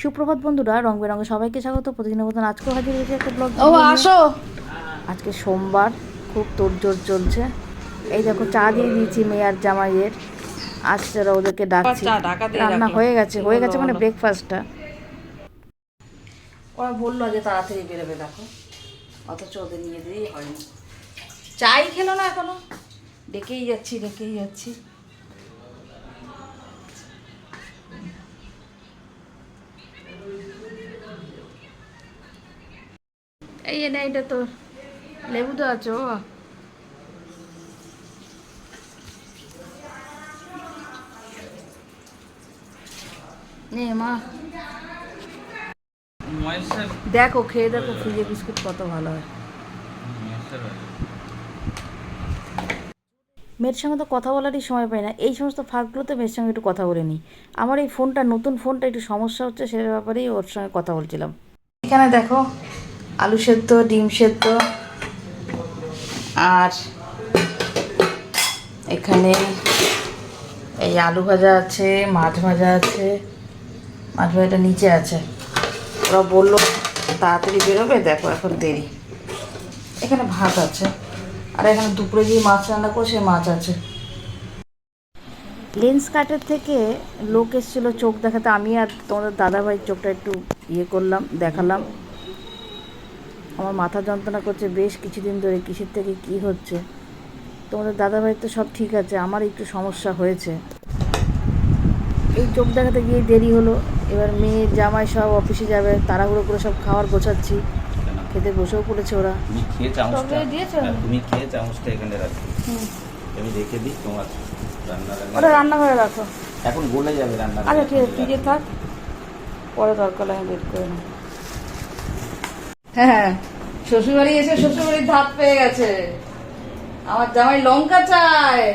সুপ্রভাত বন্ধুরা রং বেরঙে সবাইকে স্বাগত। প্রতিদিনের মতন আজকেও হাজির হয়েছে একটা ব্লগ ও আসো। আজকে সোমবার খুব তোড়জোড় চলছে। এই দেখো চা দিয়ে দিয়েছি মেয়ে আর জামাইয়ের। আসছে ওরা ওদেরকে ডাকছি। রান্না হয়ে গেছে হয়ে গেছে মানে ব্রেকফাস্টটা ওরা বলল যে তাড়াতাড়ি বেরোবে দেখো। অথচ ওদের নিয়ে দিয়েই হয়নি। চাই খেলো না এখনও। ডেকেই যাচ্ছি ডেকেই যাচ্ছি। এই না এটা তো লেবু তো আছে ও। নে মা। দেখো খেয়ে দেখো ফ্রিজে বিস্কুট কত ভালো হয়। মেয়ের সঙ্গে তো কথা বলারই সময় পাই না। এই সমস্ত ফাঁকগুলোতে মেয়ের সঙ্গে একটু কথা বলে নিই আমার এই ফোনটা নতুন ফোনটা একটু সমস্যা হচ্ছে সেটার ব্যাপারেই ওর সঙ্গে কথা বলছিলাম। এখানে দেখো আলু সেদ্ধ, ডিম সেদ্ধ। আর এখানে এই আলু ভাজা আছে, মাছ ভাজা আছে। মাছ ভাজাটা নিচে আছে। ওরা বলল, তাড়াতাড়ি বেরোবে, দেখো এখন দেরি। এখানে ভাত আছে। আর এখানে দুপুরে যে মাছ রান্না করো সেই মাছ আছে। লেন্স কাটের থেকে লোক এসেছিল চোখ দেখাতে। আমি আর তোমাদের দাদাভাই চোখটা একটু ইয়ে করলাম, দেখালাম। আমার মাথা যন্ত্রণা করছে বেশ কিছুদিন ধরে কিসের থেকে কি হচ্ছে? তোমাদের দাদাভাই তো সব ঠিক আছে আমার একটু সমস্যা হয়েছে। এই চোখ দেখাতে গিয়ে দেরি হলো এবার মেয়ে জামাই সব অফিসে যাবে তাড়াহুড়ো করে সব খাবার গোছাচ্ছি। খেতে বসেও পড়েছে ওরা। তুমি খেয়ে চামচটা? হ্যাঁ, তুমি খেয়ে চামচটা এখানে রাখো। আমি রেখে দিই তোমার রান্না ওটা রান্না রান্নাঘরে রাখো। এখন গলে যাবে রান্না আচ্ছা ঠিক আছে ফ্রিজে থাক। পরে দরকার আমি বের করে নেব। হ্যাঁ শ্বশুরবাড়ি এসে শ্বশুরবাড়ির ধাপ পেয়ে গেছে। আমার জামাই লঙ্কা চায়।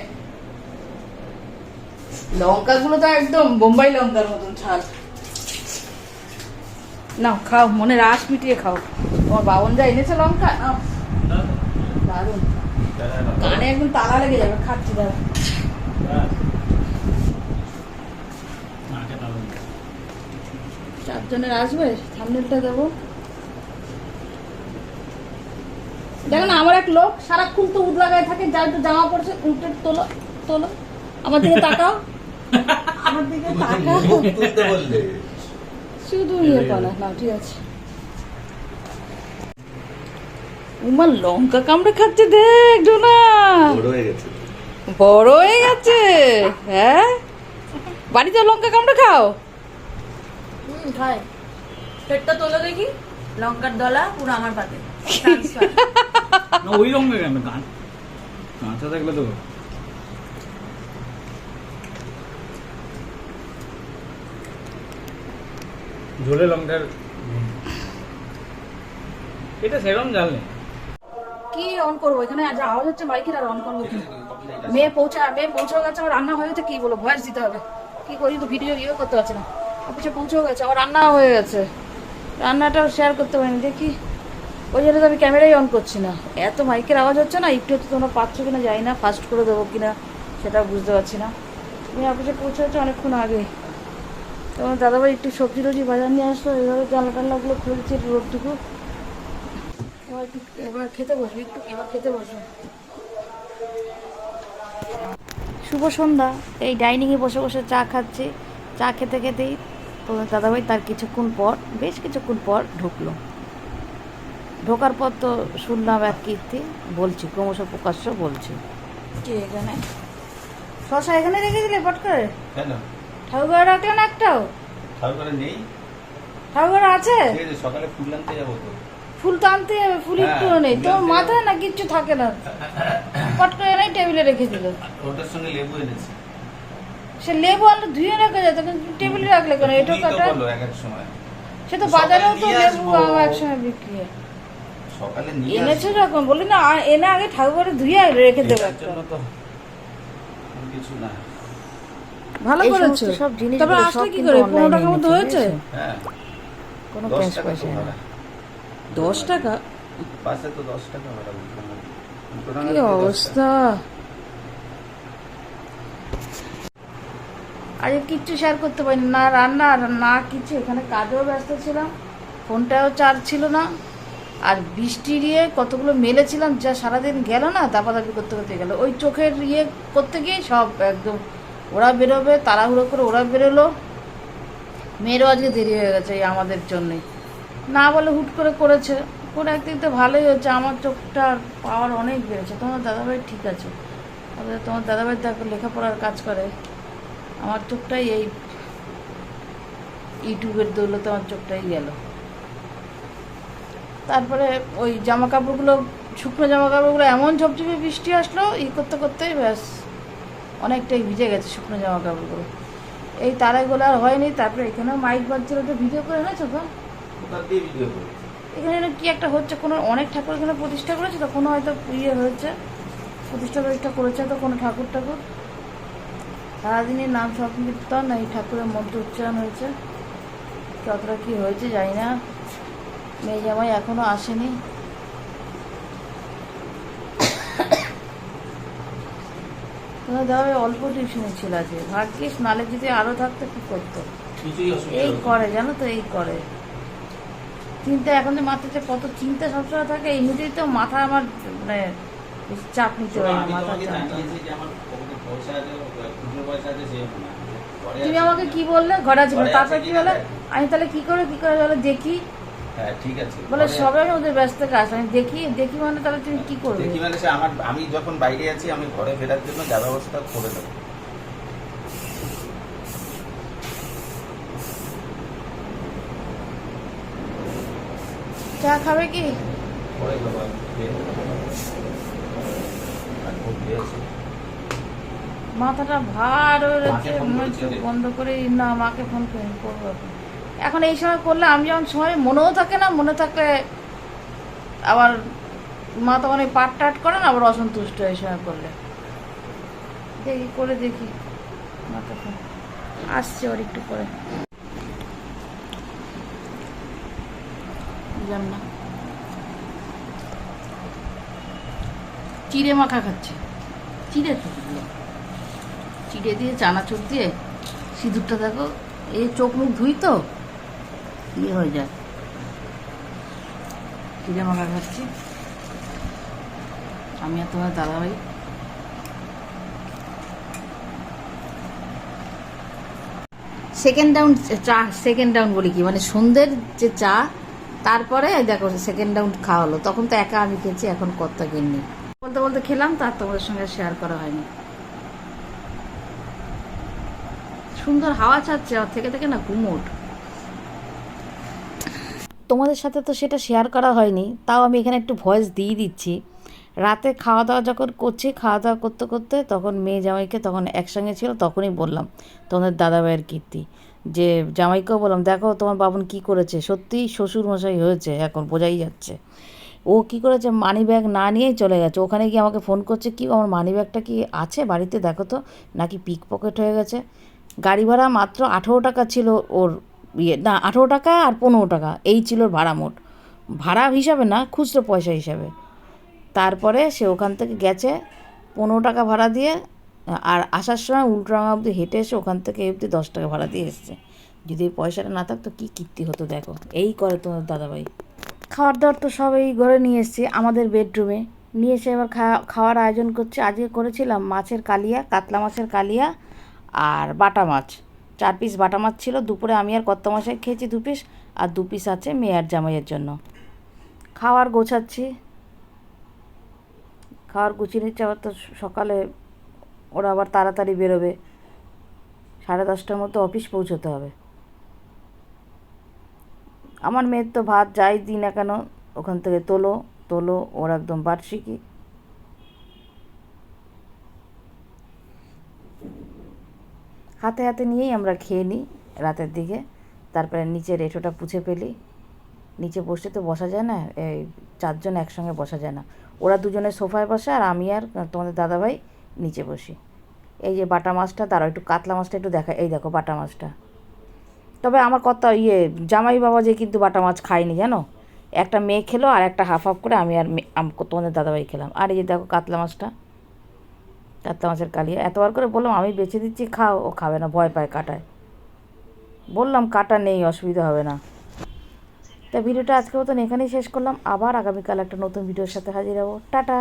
লঙ্কাগুলো তো একদম বোম্বাই লঙ্কার মতন ঝাল নাও, খাও মনে রাস মিটিয়ে খাও। তোমার বাবন যা এনেছে লঙ্কা, নাও। দারুণ। কানে একদম তালা লেগে যাবে, খাচ্ছি দাদা চারজনের আসবে থামনেলটা দেবো। দেখো না আমার এক লোক সারাক্ষণ তো উঠ লাগায় থাকে যার একটু জামা পড়ছে উল্টে তোলো তোলো। আমার দিকে তাকাও। আমার দিকে তাকাও। শুধু ইয়ে পালা না ঠিক আছে। উমা লঙ্কা কামড়ে খাচ্ছে দেখ ডোনা বড় হয়ে গেছে। বড় হয়ে গেছে। হ্যাঁ? বাড়িতে লঙ্কা কামড়ে খাও। খাই পেটটা তোলো দেখি। লঙ্কার দলা পুরো আমার পাতে না ওই রঙের কেন গান কাঁচা থাকলে তো ঝোলে লঙ্কার এটা সেরকম জাল নেই কি অন করব? এখানে আজ আওয়াজ হচ্ছে মাইকের আর অন করব কি? মেয়ে পৌঁছা মেয়ে পৌঁছেও গেছে আমার রান্না হয়ে গেছে কি বলো ভয়েস দিতে হবে। কি করি? তো ভিডিও ইয়ে করতে পারছি না। অফিসে পৌঁছেও গেছে আমার রান্না হয়ে গেছে। রান্নাটাও শেয়ার করতে পারিনি দেখি। ওই জন্য তো আমি ক্যামেরাই অন করছি না। এত মাইকের আওয়াজ হচ্ছে না, একটু একটু তোমরা পাচ্ছ কিনা জানি না ফাস্ট করে দেবো কিনা সেটা বুঝতে পারছি না। আমি অফিসে পৌঁছে হচ্ছে অনেকক্ষণ আগে। তোমার দাদাভাই একটু সবজি টবজি বাজার নিয়ে আসলো, এভাবে জানলা টানলাগুলো খুলেছি একটু রোদটুকু এবার খেতে বসবি একটু, এবার খেতে বসবো শুভ সন্ধ্যা। এই ডাইনিংয়ে বসে বসে চা খাচ্ছে। চা খেতে খেতেই তোমার দাদাভাই তার কিছুক্ষণ পর, বেশ কিছুক্ষণ পর ঢুকলো। ঢোকার পর তো শুনলাম এক কীর্তি বলছি ক্রমশ প্রকাশ্য বলছি। কি এখানে? শশা এখানে রেখে দিলে পট করে? কেন? ঠাকুর রাখলেন একটাও? খাবার করে নেই। ঠাকুর আছে? সকালে ফুল আনতে যাব তো। ফুল তো আনতে হবে ফুল হ্যাঁ, একটু নেই। তোর মাথায় না কিচ্ছু থাকে না? পট করে এনেই টেবিলে রেখে দিল। ওটার সঙ্গে লেবু এনেছি। সে লেবু আনলে ধুয়ে রাখা যায় তখন টেবিলে রাখলে কেন? এটা তো কাটা এক এক সময়। সে তো বাজারেও তো লেবু আসব। আমার একসঙ্গে বিক্রি হয়। সকালে নিয়ে এনেছো যখন বলি না এনে আগে ঠাকুর ধুয়ে রেখে দেবো একটা। তো কিছু না। ভালো করেছ। সব জিনিস তারপর আসলে কি করে? পনেরো টাকার মতো হয়েছে? হ্যাঁ। কোনো ক্যাশ পয়সা নেই। দশ টাকা? বাসে তো দশ টাকা ভাড়া না। না কি। অবস্থা? আজকে কিচ্ছু শেয়ার করতে পারিনি। না রান্না আর না কিছু। এখানে কাজেও ব্যস্ত ছিলাম। ফোনটাও চার্জ ছিল না। আর বৃষ্টি দিয়ে কতগুলো মেলেছিলাম যা সারাদিন গেল না দাপাদাপি করতে করতে গেল। ওই চোখের ইয়ে করতে গিয়ে সব একদম ওরা বেরোবে, তাড়াহুড়ো করে ওরা বেরোলো। মেয়েরও আজকে দেরি হয়ে গেছে এই আমাদের জন্যই না বলে হুট করে করেছে। করে একদিক তো ভালোই হচ্ছে আমার চোখটা পাওয়ার অনেক বেড়েছে। তোমার দাদাভাই ঠিক আছে। তোমার দাদাভাই দেখো লেখাপড়ার কাজ করে। আমার চোখটাই এই ইউটিউবের দৌলতে আমার চোখটাই গেল। তারপরে ওই জামা কাপড়গুলো শুকনো জামা কাপড়গুলো এমন ঝপঝপে বৃষ্টি আসলো ই করতে করতেই ব্যাস অনেকটাই ভিজে গেছে শুকনো জামা কাপড়গুলো এই তারাগুলো আর হয়নি তারপরে এখানে মাইক বাজছিল ওটা ভিডিও করে এনেছো তো? এখানে কি একটা হচ্ছে কোনো অনেক ঠাকুর এখানে প্রতিষ্ঠা করেছে তো কোনো হয়তো ইয়ে হয়েছে প্রতিষ্ঠা প্রতিষ্ঠা করেছে তো কোনো ঠাকুর ঠাকুর। সারাদিনই নাম সংকীর্তন এই ঠাকুরের মন্ত্র উচ্চারণ হয়েছে। কতটা কি হয়েছে জানি না। মেয়ে জামাই এখনও আসেনি। তোমার অল্প টিউশনে ছিল আছে ভাগ্যিস নালে যদি আরও থাকতো কি করতো? এই করে জানো তো এই করে। চিন্তা এখন যে মাথাতে কত চিন্তা সবসময় থাকে এমনিতেই তো মাথা আমার মানে চাপ নিতে হয় না। মাথা তুমি আমাকে কি বললে? ঘরে আছে তারপরে কি বলে? আমি তাহলে কি করে কি করে দেখি। হ্যাঁ ঠিক আছে। বলে সবাই ওদের ব্যস্ত কাজ আমি দেখি দেখি মানে তাহলে তুমি কি করবে? দেখি মানে সে আমার আমি যখন বাইরে আছি আমি ঘরে ফেরার জন্য যা ব্যবস্থা করে দেবো। চা খাবে কি? পরে খুব। মাথাটা ভার হয়ে রয়েছে? বন্ধ করে না মাকে ফোন করব এখন। এই সময় করলে আমি যখন সময় মনেও থাকে না, মনে থাকলে আবার মা তখন এই পাট টাট করে না, আবার অসন্তুষ্ট এই সময় করলে। দেখি, করে দেখি। মাকে ফোন আসছে ওর একটু করে চিড়ে মাখা খাচ্ছে। চিড়ে চিড়ে দিয়ে চানাচুর দিয়ে সিঁদুরটা দেখো এই চোখ মুখ ধুই তো। ইয়ে হয়ে যায়? চিড়ে মাখা খাচ্ছি আমি আর তোমার দাদাভাই সেকেন্ড ডাউন চা সেকেন্ড ডাউন বলি কি? মানে সন্ধ্যের যে চা তারপরে দেখো সেকেন্ড ডাউন খাওয়া হলো তখন তো একা আমি খেয়েছি এখন কর্তা কিনি বলতে বলতে খেলাম তার তোমাদের সঙ্গে শেয়ার করা হয়নি। সুন্দর হাওয়া ছাড়ছে আর থেকে থেকে না গুমোট তোমাদের সাথে তো সেটা শেয়ার করা হয়নি, তাও আমি এখানে একটু ভয়েস দিয়ে দিচ্ছি। রাতে খাওয়া দাওয়া যখন করছি খাওয়া দাওয়া করতে করতে তখন মেয়ে জামাইকে তখন একসঙ্গে ছিল, তখনই বললাম, তোমাদের দাদাভাইয়ের কীর্তি। যে জামাইকেও বললাম, দেখো তোমার বাবন কি করেছে সত্যিই শ্বশুর মশাই হয়েছে এখন, বোঝাই যাচ্ছে। ও কি করেছে মানি ব্যাগ না নিয়েই চলে গেছে। ওখানে গিয়ে আমাকে ফোন করছে, কি আমার মানি ব্যাগটা কি আছে বাড়িতে? দেখো তো, নাকি পিক পকেট হয়ে গেছে। গাড়ি ভাড়া মাত্র আঠেরো টাকা ছিল ওর ইয়ে না, আঠেরো টাকা আর পনেরো টাকা, এই ছিল ভাড়া মোট। ভাড়া হিসাবে না, খুচরো পয়সা হিসাবে। তারপরে সে ওখান থেকে গেছে, পনেরো টাকা ভাড়া দিয়ে, আর আসার সময় উল্টোরাঙা অবধি হেঁটে এসে ওখান থেকে অবধি দশ টাকা ভাড়া দিয়ে এসছে। যদি এই পয়সাটা না থাকতো, কী কীর্তি হতো, দেখো। এই করে তোমার দাদাভাই। খাওয়ার দাওয়ার তো সব এই ঘরে নিয়ে এসেছি, আমাদের বেডরুমে। নিয়ে এসে এবার খাওয়া খাওয়ার আয়োজন করছে, আজকে করেছিলাম মাছের কালিয়া, কাতলা মাছের কালিয়া আর বাটা মাছ। চার পিস বাটা মাছ ছিল, দুপুরে আমি আর কত্তা মশাই খেয়েছি দু পিস আর দু পিস আছে মেয়ার জামাইয়ের জন্য। খাওয়ার গোছাচ্ছি। খাওয়ার গুছিয়ে নিচ্ছে, আবার তো সকালে ওরা আবার তাড়াতাড়ি বেরোবে। সাড়ে দশটার মতো অফিস পৌঁছতে হবে। আমার মেয়ের তো ভাত যাই দিই না কেন, ওখান থেকে তোলো তোলো, ওর একদম বার্ষিকী। হাতে হাতে নিয়েই আমরা খেয়ে নিই রাতের দিকে। তারপরে নিচের এঁঠোটা পুছে ফেলি। নিচে বসে তো বসা যায় না, এই চারজন একসঙ্গে বসা যায় না। ওরা দুজনে সোফায় বসে আর আমি আর তোমাদের দাদাভাই নিচে বসি। এই যে বাটা মাছটা তারা একটু কাতলা মাছটা একটু দেখা, এই দেখো বাটা মাছটা। তবে আমার কথা ইয়ে জামাই বাবা যে কিন্তু বাটা মাছ খায়নি জানো? একটা মেয়ে খেলো আর একটা হাফ হাফ করে আমি আর তোমাদের দাদাভাই খেলাম। আর এই যে দেখো কাতলা মাছটা। কাতলা মাছের কালিয়া এতবার করে বললাম, আমি বেছে দিচ্ছি, খাও। ও খাবে না, ভয় পায় কাটায়। বললাম, কাটা নেই, অসুবিধা হবে না। তা ভিডিওটা আজকে মতন এখানেই শেষ করলাম। আবার আগামীকাল একটা নতুন ভিডিওর সাথে হাজির হব। টাটা!